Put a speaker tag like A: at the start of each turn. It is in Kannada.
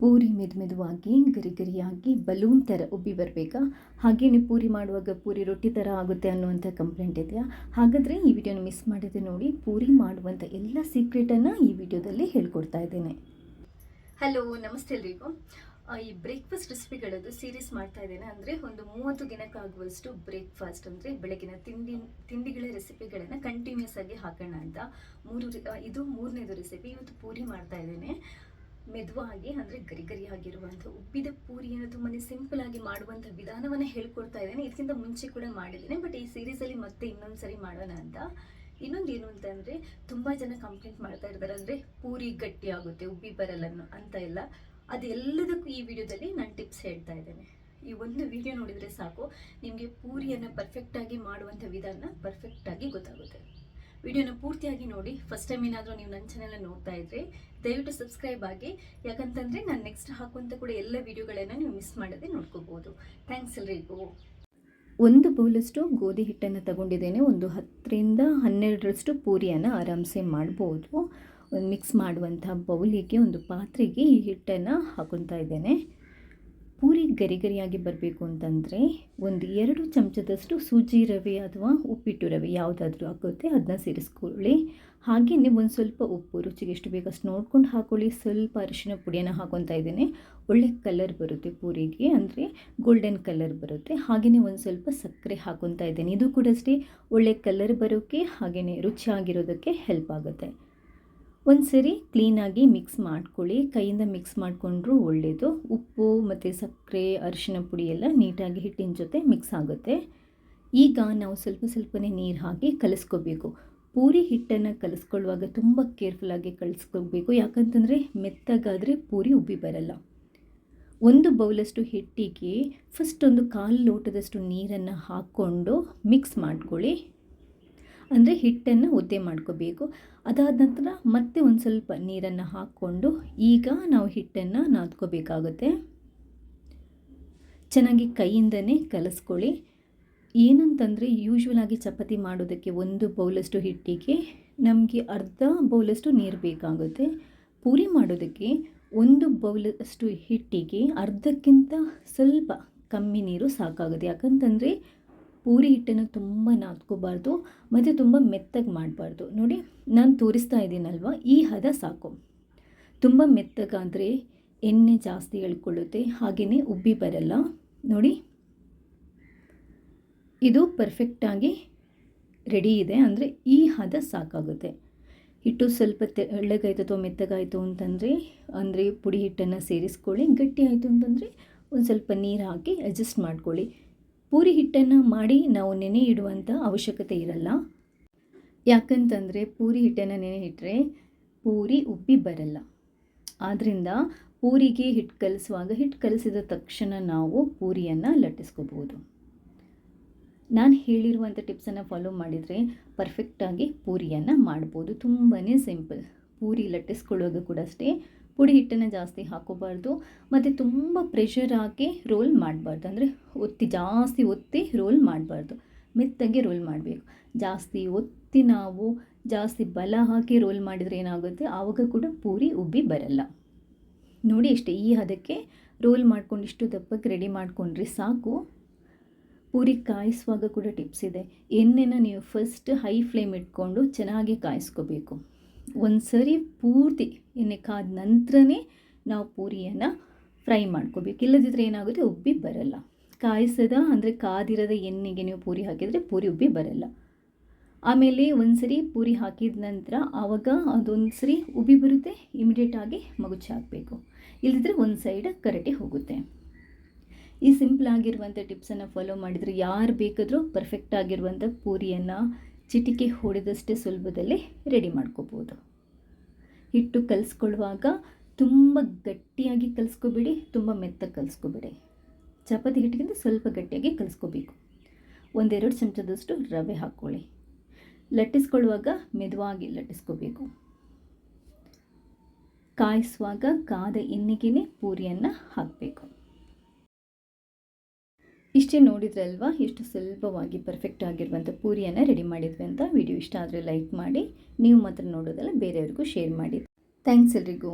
A: ಪೂರಿ ಮೆದು ಮೆದುವಾಗಿ ಗರಿ ಗರಿಯಾಗಿ ಬಲೂನ್ ಥರ ಉಬ್ಬಿ ಬರಬೇಕಾ. ಹಾಗೆಯೇ ಪೂರಿ ಮಾಡುವಾಗ ಪೂರಿ ರೊಟ್ಟಿ ಥರ ಆಗುತ್ತೆ ಅನ್ನುವಂಥ ಕಂಪ್ಲೇಂಟ್ ಇದೆಯಾ? ಹಾಗಾದರೆ ಈ ವಿಡಿಯೋನ ಮಿಸ್ ಮಾಡಿದೆ ನೋಡಿ, ಪೂರಿ ಮಾಡುವಂಥ ಎಲ್ಲ ಸೀಕ್ರೆಟನ್ನು ಈ ವಿಡಿಯೋದಲ್ಲಿ ಹೇಳ್ಕೊಡ್ತಾ ಇದ್ದೇನೆ. ಹಲೋ ನಮಸ್ತೆ ಎಲ್ರಿಗೂ. ಈ ಬ್ರೇಕ್ಫಾಸ್ಟ್ ರೆಸಿಪಿಗಳದ್ದು ಸೀರೀಸ್ ಮಾಡ್ತಾ ಇದ್ದೇನೆ. ಅಂದರೆ ಒಂದು ಮೂವತ್ತು ದಿನಕ್ಕಾಗುವಷ್ಟು ಬ್ರೇಕ್ಫಾಸ್ಟ್ ಅಂದರೆ ಬೆಳಗಿನ ತಿಂಡಿ, ತಿಂಡಿಗಳ ರೆಸಿಪಿಗಳನ್ನು ಕಂಟಿನ್ಯೂಸ್ ಆಗಿ ಹಾಕೋಣ ಅಂತ. ಮೂರು ಇದು ಮೂರನೇದು ರೆಸಿಪಿ ಇವತ್ತು ಪೂರಿ ಮಾಡ್ತಾ ಇದ್ದೇನೆ. ಮೆದುವಾಗಿ ಅಂದರೆ ಗರಿ ಗರಿಯಾಗಿರುವಂಥ ಉಬ್ಬಿದ ಪೂರಿಯನ್ನು ತುಂಬಾ ಸಿಂಪಲ್ ಆಗಿ ಮಾಡುವಂಥ ವಿಧಾನವನ್ನು ಹೇಳ್ಕೊಡ್ತಾ ಇದ್ದೇನೆ. ಇದಕ್ಕಿಂತ ಮುಂಚೆ ಕೂಡ ಮಾಡಿದ್ದೇನೆ. ಬಟ್ ಈ ಸೀರೀಸಲ್ಲಿ ಮತ್ತೆ ಇನ್ನೊಂದು ಸರಿ ಮಾಡೋಣ ಅಂತ. ಇನ್ನೊಂದು ಏನು ಅಂತಂದರೆ ತುಂಬ ಜನ ಕಂಪ್ಲೇಂಟ್ ಮಾಡ್ತಾ ಇರ್ತಾರೆ. ಅಂದರೆ ಪೂರಿ ಗಟ್ಟಿ ಆಗುತ್ತೆ ಉಬ್ಬಿ ಬರಲ್ಲ ಅಂತ ಎಲ್ಲ. ಅದೆಲ್ಲದಕ್ಕೂ ಈ ವಿಡಿಯೋದಲ್ಲಿ ನಾನು ಟಿಪ್ಸ್ ಹೇಳ್ತಾ ಇದ್ದೇನೆ. ಈ ಒಂದು ವಿಡಿಯೋ ನೋಡಿದರೆ ಸಾಕು, ನಿಮಗೆ ಪೂರಿಯನ್ನು ಪರ್ಫೆಕ್ಟಾಗಿ ಮಾಡುವಂಥ ವಿಧಾನ ಪರ್ಫೆಕ್ಟಾಗಿ ಗೊತ್ತಾಗುತ್ತೆ. ವಿಡಿಯೋನ ಪೂರ್ತಿಯಾಗಿ ನೋಡಿ. ಫಸ್ಟ್ ಟೈಮ್ ಏನಾದರೂ ನೀವು ನನ್ನ ಚಾನೆಲ್ ನೋಡ್ತಾ ಇದ್ರೆ, ದಯವಿಟ್ಟು ಸಬ್ಸ್ಕ್ರೈಬ್ ಆಗಿ. ಯಾಕಂತಂದರೆ ನಾನು ನೆಕ್ಸ್ಟ್ ಹಾಕುವಂಥ ಕೂಡ ಎಲ್ಲ ವಿಡಿಯೋಗಳನ್ನು ನೀವು ಮಿಸ್ ಮಾಡದೆ ನೋಡ್ಕೋಬೋದು. ಥ್ಯಾಂಕ್ಸ್ ಎಲ್ರಿಗೂ. ಒಂದು ಬೌಲಷ್ಟು ಗೋಧಿ ಹಿಟ್ಟನ್ನು ತಗೊಂಡಿದ್ದೇನೆ. ಒಂದು ಹತ್ತರಿಂದ ಹನ್ನೆರಡರಷ್ಟು ಪೂರಿಯನ್ನು ಆರಾಮ್ಸೆ ಮಾಡ್ಬೋದು. ಮಿಕ್ಸ್ ಮಾಡುವಂಥ ಬೌಲಿಗೆ ಒಂದು ಪಾತ್ರೆಗೆ ಈ ಹಿಟ್ಟನ್ನು ಹಾಕೊತಾ ಇದ್ದೇನೆ. ಪೂರಿ ಗರಿ ಗರಿಯಾಗಿ ಬರಬೇಕು ಅಂತಂದರೆ ಒಂದು ಎರಡು ಚಮಚದಷ್ಟು ಸೂಜಿ ರವೆ ಅಥವಾ ಉಪ್ಪಿಟ್ಟು ರವೆ ಯಾವುದಾದ್ರೂ ಆಗುತ್ತೆ ಅದನ್ನ ಸೇರಿಸ್ಕೊಳ್ಳಿ. ಹಾಗೆಯೇ ಒಂದು ಸ್ವಲ್ಪ ಉಪ್ಪು, ರುಚಿಗೆ ಎಷ್ಟು ಬೇಕಷ್ಟು ನೋಡ್ಕೊಂಡು ಹಾಕೊಳ್ಳಿ. ಸ್ವಲ್ಪ ಅರಿಶಿನ ಪುಡಿಯನ್ನು ಹಾಕೊತಾ ಇದ್ದೇನೆ. ಒಳ್ಳೆ ಕಲರ್ ಬರುತ್ತೆ ಪೂರಿಗೆ, ಅಂದರೆ ಗೋಲ್ಡನ್ ಕಲರ್ ಬರುತ್ತೆ. ಹಾಗೆಯೇ ಒಂದು ಸ್ವಲ್ಪ ಸಕ್ಕರೆ ಹಾಕೊತಾ ಇದ್ದೇನೆ. ಇದು ಕೂಡ ಅಷ್ಟೇ ಒಳ್ಳೆ ಕಲರ್ ಬರೋಕ್ಕೆ ಹಾಗೆಯೇ ರುಚಿಯಾಗಿರೋದಕ್ಕೆ ಹೆಲ್ಪ್ ಆಗುತ್ತೆ. ಒಂದು ಸರಿ ಕ್ಲೀನಾಗಿ ಮಿಕ್ಸ್ ಮಾಡ್ಕೊಳ್ಳಿ. ಕೈಯಿಂದ ಮಿಕ್ಸ್ ಮಾಡಿಕೊಂಡ್ರೂ ಒಳ್ಳೆಯದು ಉಪ್ಪು ಮತ್ತು ಸಕ್ಕರೆ, ಅರಿಶಿನ ಪುಡಿ ಎಲ್ಲ ನೀಟಾಗಿ ಹಿಟ್ಟಿನ ಜೊತೆ ಮಿಕ್ಸ್ ಆಗುತ್ತೆ. ಈಗ ನಾವು ಸ್ವಲ್ಪ ಸ್ವಲ್ಪನೇ ನೀರು ಹಾಕಿ ಕಲಿಸ್ಕೋಬೇಕು. ಪೂರಿ ಹಿಟ್ಟನ್ನು ಕಲಿಸ್ಕೊಳ್ಳುವಾಗ ತುಂಬ ಕೇರ್ಫುಲ್ಲಾಗಿ ಕಲಿಸ್ಕೋಬೇಕು. ಯಾಕಂತಂದರೆ ಮೆತ್ತಗಾದರೆ ಪೂರಿ ಉಬ್ಬಿ ಬರಲ್ಲ. ಒಂದು ಬೌಲಷ್ಟು ಹಿಟ್ಟಿಗೆ ಫಸ್ಟ್ ಒಂದು ಕಾಲು ಲೋಟದಷ್ಟು ನೀರನ್ನು ಹಾಕ್ಕೊಂಡು ಮಿಕ್ಸ್ ಮಾಡ್ಕೊಳ್ಳಿ. ಅಂದರೆ ಹಿಟ್ಟನ್ನು ಒದ್ದೆ ಮಾಡ್ಕೋಬೇಕು. ಅದಾದ ನಂತರ ಮತ್ತೆ ಒಂದು ಸ್ವಲ್ಪ ನೀರನ್ನು ಹಾಕ್ಕೊಂಡು ಈಗ ನಾವು ಹಿಟ್ಟನ್ನು ನಾದ್ಕೋಬೇಕಾಗುತ್ತೆ. ಚೆನ್ನಾಗಿ ಕೈಯಿಂದನೇ ಕಲಸ್ಕೊಳ್ಳಿ. ಏನಂತಂದರೆ ಯೂಶ್ವಲ್ ಆಗಿ ಚಪಾತಿ ಮಾಡೋದಕ್ಕೆ ಒಂದು ಬೌಲಷ್ಟು ಹಿಟ್ಟಿಗೆ ನಮಗೆ ಅರ್ಧ ಬೌಲಷ್ಟು ನೀರು ಬೇಕಾಗುತ್ತೆ. ಪೂರಿ ಮಾಡೋದಕ್ಕೆ ಒಂದು ಬೌಲಷ್ಟು ಹಿಟ್ಟಿಗೆ ಅರ್ಧಕ್ಕಿಂತ ಸ್ವಲ್ಪ ಕಮ್ಮಿ ನೀರು ಸಾಕಾಗುತ್ತೆ. ಯಾಕಂತಂದರೆ ಪೂರಿ ಹಿಟ್ಟನ್ನು ತುಂಬ ನಾದ್ಕೋಬಾರ್ದು, ಮತ್ತು ತುಂಬ ಮೆತ್ತಗೆ ಮಾಡಬಾರ್ದು. ನೋಡಿ, ನಾನು ತೋರಿಸ್ತಾ ಇದ್ದೀನಲ್ವ? ಈ ಹದ ಸಾಕು. ತುಂಬ ಮೆತ್ತಗಾದರೆ ಎಣ್ಣೆ ಜಾಸ್ತಿ ಎಳ್ಕೊಳ್ಳುತ್ತೆ ಹಾಗೆಯೇ ಉಬ್ಬಿ ಬರಲ್ಲ. ನೋಡಿ, ಇದು ಪರ್ಫೆಕ್ಟಾಗಿ ರೆಡಿ ಇದೆ. ಅಂದರೆ ಈ ಹದ ಸಾಕಾಗುತ್ತೆ. ಹಿಟ್ಟು ಸ್ವಲ್ಪ ತೆಳ್ಳಗಾಯ್ತು ಅಥವಾ ಮೆತ್ತಗಾಯಿತು ಅಂತಂದರೆ, ಅಂದರೆ ಪುಡಿ ಹಿಟ್ಟನ್ನು ಸೇರಿಸ್ಕೊಳ್ಳಿ. ಗಟ್ಟಿ ಆಯಿತು ಅಂತಂದರೆ ಒಂದು ಸ್ವಲ್ಪ ನೀರು ಹಾಕಿ ಅಡ್ಜಸ್ಟ್ ಮಾಡ್ಕೊಳ್ಳಿ. ಪೂರಿ ಹಿಟ್ಟನ್ನು ಮಾಡಿ ನಾವು ನೆನೆ ಇಡುವಂಥ ಅವಶ್ಯಕತೆ ಇರಲ್ಲ. ಯಾಕಂತಂದರೆ ಪೂರಿ ಹಿಟ್ಟನ್ನು ನೆನೆ ಇಟ್ಟರೆ ಪೂರಿ ಉಬ್ಬಿ ಬರಲ್ಲ. ಆದ್ದರಿಂದ ಪೂರಿಗೆ ಹಿಟ್ಟು ಕಲಿಸುವಾಗ ಹಿಟ್ಟು ಕಲಿಸಿದ ತಕ್ಷಣ ನಾವು ಪೂರಿಯನ್ನು ಲಟ್ಟಿಸ್ಕೋಬೋದು ನಾನು ಹೇಳಿರುವಂಥ ಟಿಪ್ಸನ್ನು ಫಾಲೋ ಮಾಡಿದರೆ ಪರ್ಫೆಕ್ಟಾಗಿ ಪೂರಿಯನ್ನು ಮಾಡ್ಬೋದು. ತುಂಬಾ ಸಿಂಪಲ್ ಪೂರಿ ಲಟ್ಟಿಸ್ಕೊಳ್ಳೋದು ಕೂಡ ಅಷ್ಟೇ. ಪುಡಿ ಹಿಟ್ಟನ್ನು ಜಾಸ್ತಿ ಹಾಕೋಬಾರ್ದು, ಮತ್ತು ತುಂಬ ಪ್ರೆಷರ್ ಹಾಕಿ ರೋಲ್ ಮಾಡಬಾರ್ದು. ಅಂದರೆ ಒತ್ತಿ, ಜಾಸ್ತಿ ಒತ್ತಿ ರೋಲ್ ಮಾಡಬಾರ್ದು. ಮೆತ್ತಗೆ ರೋಲ್ ಮಾಡಬೇಕು. ಜಾಸ್ತಿ ಒತ್ತಿ ನಾವು ಜಾಸ್ತಿ ಬಲ ಹಾಕಿ ರೋಲ್ ಮಾಡಿದರೆ ಏನಾಗುತ್ತೆ? ಆವಾಗ ಕೂಡ ಪೂರಿ ಉಬ್ಬಿ ಬರಲ್ಲ. ನೋಡಿ ಅಷ್ಟೇ, ಈ ಹದಕ್ಕೆ ರೋಲ್ ಮಾಡ್ಕೊಂಡು ಇಷ್ಟು ದಪ್ಪಕ್ಕೆ ರೆಡಿ ಮಾಡ್ಕೊಂಡ್ರೆ ಸಾಕು. ಪೂರಿ ಕಾಯಿಸುವಾಗ ಕೂಡ ಟಿಪ್ಸ್ ಇದೆ. ಎಣ್ಣೆನ ನೀವು ಫಸ್ಟ್ ಹೈ ಫ್ಲೇಮ್ ಇಟ್ಕೊಂಡು ಚೆನ್ನಾಗಿ ಕಾಯಿಸ್ಕೋಬೇಕು. ಒಂದು ಸರಿ ಪೂರ್ತಿ ಎಣ್ಣೆ ಕಾದ ನಂತರನೇ ನಾವು ಪೂರಿಯನ್ನು ಫ್ರೈ ಮಾಡ್ಕೋಬೇಕು. ಇಲ್ಲದಿದ್ದರೆ ಏನಾಗುತ್ತೆ? ಉಬ್ಬಿ ಬರಲ್ಲ. ಕಾಯಿಸದ, ಅಂದರೆ ಕಾದಿರದ ಎಣ್ಣೆಗೆ ನೀವು ಪೂರಿ ಹಾಕಿದರೆ ಪೂರಿ ಉಬ್ಬಿ ಬರಲ್ಲ. ಆಮೇಲೆ ಒಂದು ಸರಿ ಪೂರಿ ಹಾಕಿದ ನಂತರ ಆವಾಗ ಅದೊಂದು ಸರಿ ಉಬ್ಬಿ ಬರುತ್ತೆ ಇಮಿಡಿಯೇಟಾಗಿ ಮಗುಚಿ ಹಾಕಬೇಕು. ಇಲ್ಲದಿದ್ದರೆ ಒಂದು ಸೈಡ್ ಕರೆಟಿ ಹೋಗುತ್ತೆ. ಈ ಸಿಂಪಲ್ ಆಗಿರುವಂಥ ಟಿಪ್ಸನ್ನು ಫಾಲೋ ಮಾಡಿದರೆ ಯಾರು ಬೇಕಾದರೂ ಪರ್ಫೆಕ್ಟ್ ಆಗಿರುವಂಥ ಪೂರಿಯನ್ನು ಚಿಟಿಕೆ ಹೊಡೆದಷ್ಟೇ ಸುಲಭದಲ್ಲಿ ರೆಡಿ ಮಾಡ್ಕೋಬೋದು. ಹಿಟ್ಟು ಕಲಿಸ್ಕೊಳ್ಳುವಾಗ ತುಂಬ ಗಟ್ಟಿಯಾಗಿ ಕಲಿಸ್ಕೋಬೇಡಿ, ತುಂಬ ಮೆತ್ತಗೆ ಕಲಿಸ್ಕೋಬೇಡಿ. ಚಪಾತಿ ಹಿಟ್ಟಿಗಿಂತ ಸ್ವಲ್ಪ ಗಟ್ಟಿಯಾಗಿ ಕಲಿಸ್ಕೋಬೇಕು. ಒಂದೆರಡು ಚಮಚದಷ್ಟು ರವೆ ಹಾಕ್ಕೊಳ್ಳಿ. ಲಟ್ಟಿಸ್ಕೊಳ್ಳುವಾಗ ಮೆದುವಾಗಿ ಲಟ್ಟಿಸ್ಕೋಬೇಕು. ಕಾಯಿಸುವಾಗ ಕಾದ ಎಣ್ಣೆಗೇ ಪೂರಿಯನ್ನು ಹಾಕಬೇಕು. ಇಷ್ಟೇ ನೋಡಿದ್ರಲ್ವಾ ಎಷ್ಟು ಸುಲಭವಾಗಿ ಪರ್ಫೆಕ್ಟ್ ಆಗಿರುವಂಥ ಪೂರಿಯನ್ನು ರೆಡಿ ಮಾಡಿದ್ವಿ ಅಂತ ವಿಡಿಯೋ ಇಷ್ಟ ಆದರೆ ಲೈಕ್ ಮಾಡಿ, ನೀವು ಮಾತ್ರ ನೋಡೋದಲ್ಲ, ಬೇರೆಯವ್ರಿಗೂ ಶೇರ್ ಮಾಡಿ. ಥ್ಯಾಂಕ್ಸ್ ಎಲ್ರಿಗೂ.